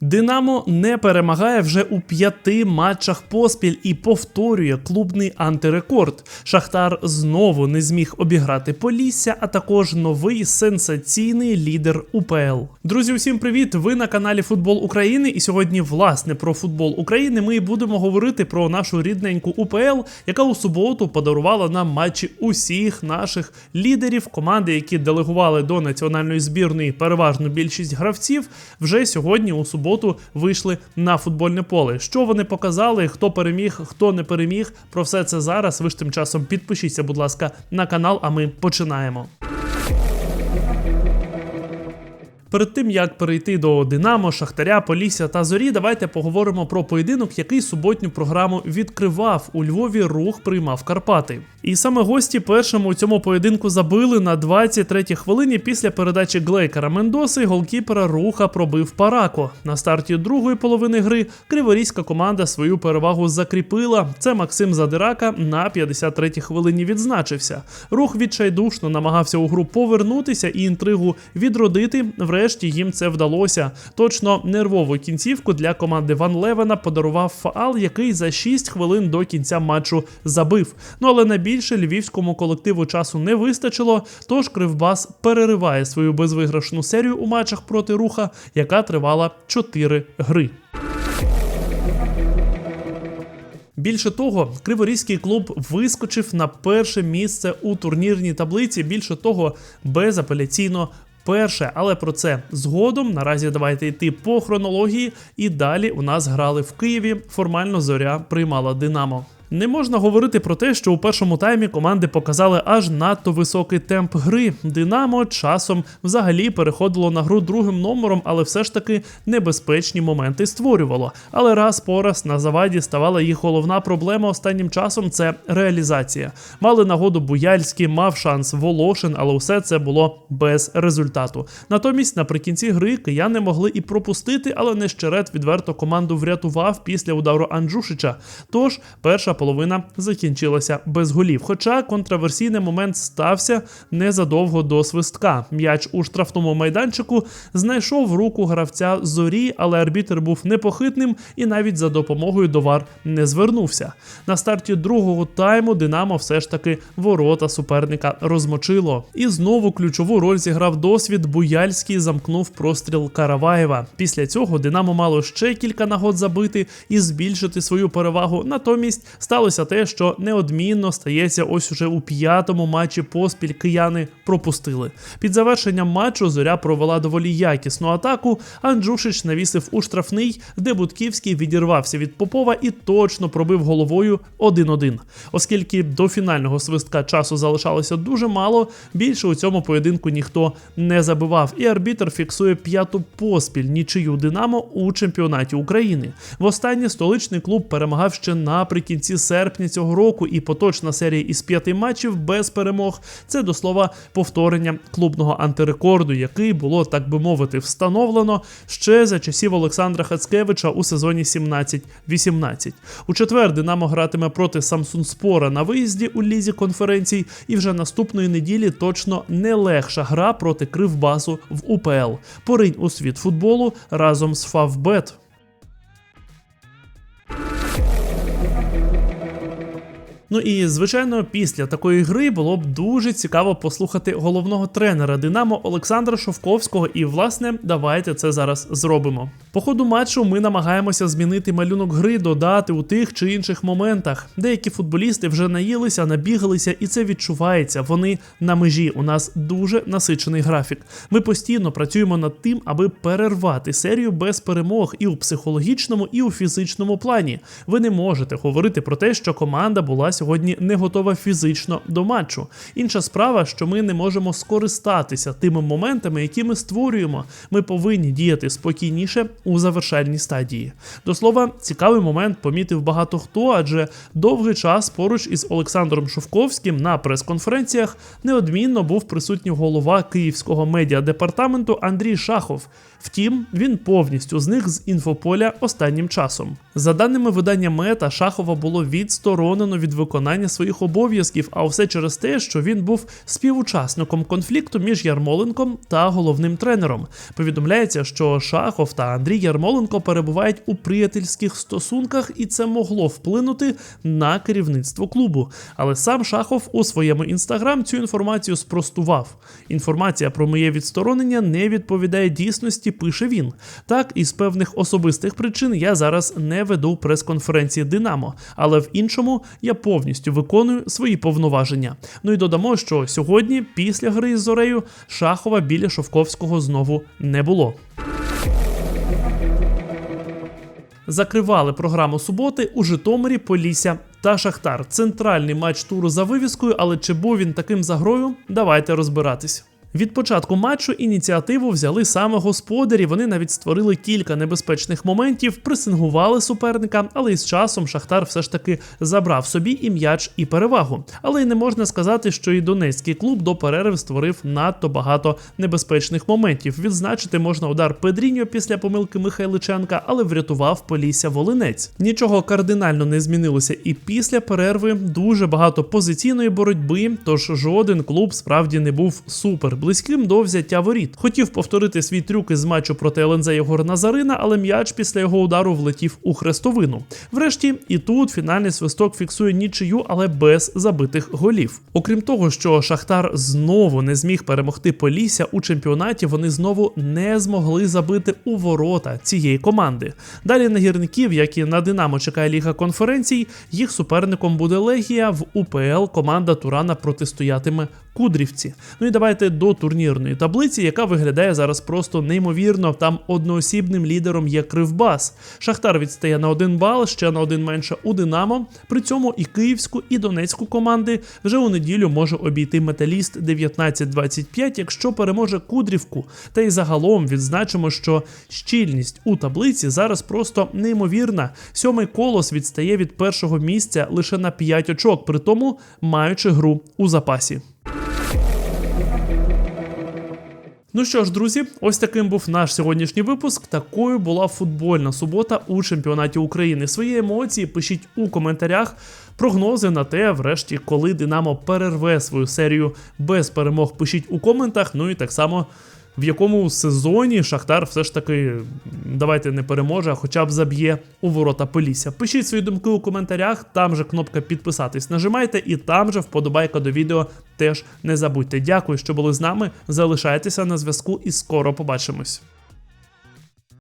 Динамо не перемагає вже у п'яти матчах поспіль і повторює клубний антирекорд. Шахтар знову не зміг обіграти Полісся, а також новий сенсаційний лідер УПЛ. Друзі, усім привіт! Ви на каналі Футбол України. І сьогодні, власне, про футбол України ми будемо говорити про нашу рідненьку УПЛ, яка у суботу подарувала нам матчі усіх наших лідерів, команди, які делегували до національної збірної переважну більшість гравців. Вже сьогодні у суботу вийшли на футбольне поле. Що вони показали, хто переміг, хто не переміг. Про все це зараз. Ви ж тим часом підпишіться, будь ласка, на канал. А ми починаємо. Перед тим як перейти до Динамо, Шахтаря, Полісся та Зорі, давайте поговоримо про поєдинок, який суботню програму відкривав. У Львові рух приймав Карпати. І саме гості першому у цьому поєдинку забили на 23-й хвилині після передачі Глейкера Мендоси. Голкіпера руха пробив Парако. На старті другої половини гри криворізька команда свою перевагу закріпила. Це Максим Задирака на 53-й хвилині відзначився. Рух відчайдушно намагався у гру повернутися і інтригу відродити. Врешті їм це вдалося. Точно нервову кінцівку для команди Ван Левена подарував фаал, який за 6 хвилин до кінця матчу забив. Ну але найбільше львівському колективу часу не вистачило. Тож Кривбас перериває свою безвиграшну серію у матчах проти руха, яка тривала 4 гри. Більше того, Криворізький клуб вискочив на перше місце у турнірній таблиці. Більше того, безапеляційно перше. Але про це згодом. Наразі давайте йти по хронології. І далі у нас грали в Києві. Формально зоря приймала Динамо. Не можна говорити про те, що у першому таймі команди показали аж надто високий темп гри. Динамо часом взагалі переходило на гру другим номером, але все ж таки небезпечні моменти створювало. Але раз по раз на заваді ставала їх головна проблема останнім часом це реалізація. Мали нагоду Буяльський, мав шанс Волошин, але усе це було без результату. Натомість, наприкінці гри кияни могли і пропустити, але Нещерет відверто команду врятував після удару Анджушича. Тож перша половина закінчилася без голів. Хоча контраверсійний момент стався незадовго до свистка. М'яч у штрафному майданчику знайшов руку гравця зорі, але арбітр був непохитним і навіть за допомогою до вар не звернувся. На старті другого тайму Динамо все ж таки ворота суперника розмочило. І знову ключову роль зіграв досвід. Буяльський замкнув простріл Караваєва. Після цього Динамо мало ще кілька нагод забити і збільшити свою перевагу. Натомість сталося те, що неодмінно стається ось уже у п'ятому матчі поспіль кияни пропустили. Під завершенням матчу зоря провела доволі якісну атаку. Анджушич навісив у штрафний, де Будківський відірвався від Попова і точно пробив головою 1-1. Оскільки до фінального свистка часу залишалося дуже мало, більше у цьому поєдинку ніхто не забивав. І арбітр фіксує п'яту поспіль нічию Динамо у чемпіонаті України. Востаннє столичний клуб перемагав ще наприкінці серпня цього року, і поточна серія із п'яти матчів без перемог. Це до слова повторення клубного антирекорду, який було, так би мовити, встановлено ще за часів Олександра Хацкевича у сезоні 17-18. У четвер Динамо гратиме проти Самсунспора на виїзді у лізі конференцій, і вже наступної неділі точно не легша гра проти Кривбасу в УПЛ. Поринь у світ футболу разом з Фавбет. Ну і звичайно, після такої гри було б дуже цікаво послухати головного тренера Динамо Олександра Шовковського. І, власне, давайте це зараз зробимо. По ходу матчу ми намагаємося змінити малюнок гри, додати у тих чи інших моментах. Деякі футболісти вже наїлися, набігалися, і це відчувається. Вони на межі. У нас дуже насичений графік. Ми постійно працюємо над тим, аби перервати серію без перемог і у психологічному, і у фізичному плані. Ви не можете говорити про те, що команда була сьогодні не готова фізично до матчу. Інша справа, що ми не можемо скористатися тими моментами, які ми створюємо. Ми повинні діяти спокійніше у завершальній стадії. До слова, цікавий момент помітив багато хто, адже довгий час поруч із Олександром Шовковським на прес-конференціях неодмінно був присутній голова київського медіадепартаменту Андрій Шахов. Втім, він повністю зник з інфополя останнім часом. За даними видання Мета, Шахова було відсторонено від виконання своїх обов'язків, а все через те, що він був співучасником конфлікту між Ярмоленком та головним тренером. Повідомляється, що Шахов та Андрій Ярмоленко перебувають у приятельських стосунках, і це могло вплинути на керівництво клубу. Але сам Шахов у своєму інстаграм цю інформацію спростував. Інформація про моє відсторонення не відповідає дійсності, пише він. Так, із певних особистих причин я зараз не веду прес-конференції Динамо, але в іншому я повністю виконую свої повноваження. Ну і додамо, що сьогодні, після гри із Зорею, Шахова біля Шовковського знову не було. Закривали програму суботи у Житомирі, Полісся та Шахтар. Центральний матч туру за вивіскою, але чи був він таким за грою? Давайте розбиратись. Від початку матчу ініціативу взяли саме господарі. Вони навіть створили кілька небезпечних моментів, пресингували суперника, але із часом Шахтар все ж таки забрав собі і м'яч, і перевагу. Але й не можна сказати, що і донецький клуб до перерви створив надто багато небезпечних моментів. Відзначити можна удар Педріньо після помилки Михайличенка, але врятував Полісся Волинець. Нічого кардинально не змінилося і після перерви дуже багато позиційної боротьби, тож жоден клуб справді не був супер близьким до взяття воріт. Хотів повторити свій трюк із матчу проти ЛНЗ Єгор Назарина, але м'яч після його удару влетів у хрестовину. Врешті, і тут фінальний свисток фіксує нічию, але без забитих голів. Окрім того, що Шахтар знову не зміг перемогти Полісся у чемпіонаті, вони знову не змогли забити у ворота цієї команди. Далі на гірників, як і на Динамо чекає Ліга конференцій, їх суперником буде Легія в УПЛ. Команда Турана протистоятиме Кудрівці. Ну і давайте до турнірної таблиці, яка виглядає зараз просто неймовірно. Там одноосібним лідером є Кривбас. Шахтар відстає на один бал, ще на один менше у Динамо. При цьому і Київську, і Донецьку команди вже у неділю може обійти металіст 19-25, якщо переможе Кудрівку. Та й загалом відзначимо, що щільність у таблиці зараз просто неймовірна. Сьомий колос відстає від першого місця лише на 5 очок, при тому маючи гру у запасі. Ну що ж, друзі, ось таким був наш сьогоднішній випуск. Такою була футбольна субота у чемпіонаті України. Свої емоції пишіть у коментарях. Прогнози на те, врешті, коли Динамо перерве свою серію без перемог, пишіть у коментах. Ну і так само. В якому сезоні Шахтар все ж таки давайте не переможе, а хоча б заб'є у ворота Полісся. Пишіть свої думки у коментарях, там же кнопка підписатись нажимайте, і там же вподобайка до відео теж не забудьте. Дякую, що були з нами. Залишайтеся на зв'язку і скоро побачимось.